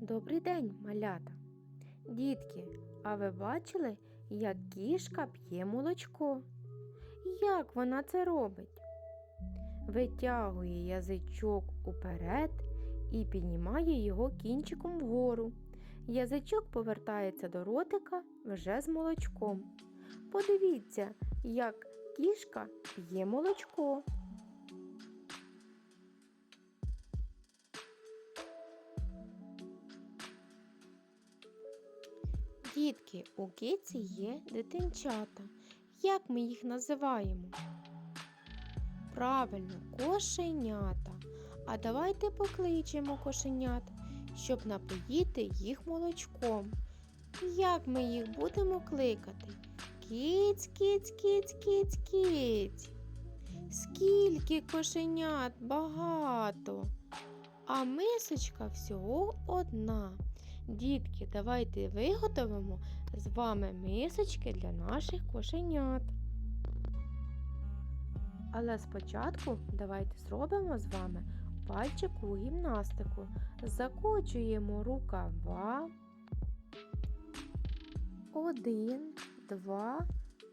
Добрий день, малята. Дітки, а ви бачили, як кішка п'є молочко? Як вона це робить? Витягує язичок уперед і піднімає його кінчиком вгору. Язичок повертається до ротика вже з молочком. Подивіться, як кішка п'є молочко. Дітки, у киці є дитинчата. Як ми їх називаємо? Правильно, кошенята. А давайте покличемо кошенят, щоб напоїти їх молочком. Як ми їх будемо кликати? Кіць, кіць, кіць, кіць, кіць. Скільки кошенят багато. А мисочка всього одна. Дітки, давайте виготовимо з вами мисочки для наших кошенят. Але спочатку давайте зробимо з вами пальчикову гімнастику. Закочуємо рукава. Один, два,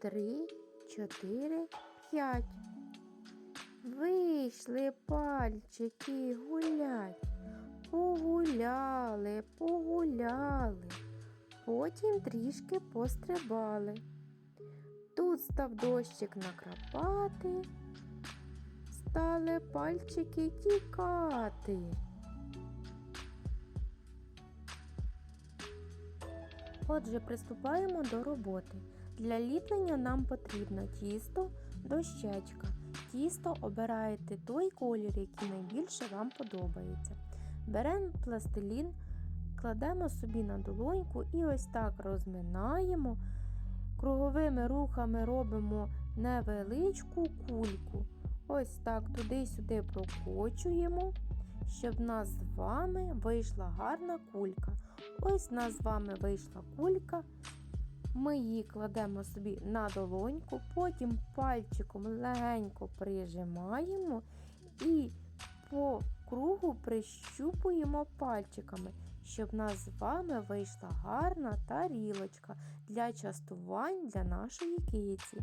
три, чотири, п'ять. Вийшли пальчики гулять. Погуляли, погуляли, потім трішки пострибали. Тут став дощик накрапати, стали пальчики тікати. Отже, приступаємо до роботи. Для ліплення нам потрібно тісто, дощечка. Тісто обираєте той колір, який найбільше вам подобається. Беремо пластилін, кладемо собі на долоньку і ось так розминаємо. Круговими рухами робимо невеличку кульку. Ось так туди-сюди прокочуємо, щоб в нас з вами вийшла гарна кулька. Ось в нас з вами вийшла кулька. Ми її кладемо собі на долоньку, потім пальчиком легенько прижимаємо і по кругу прищупуємо пальчиками, щоб в нас з вами вийшла гарна тарілочка для частувань для нашої киці.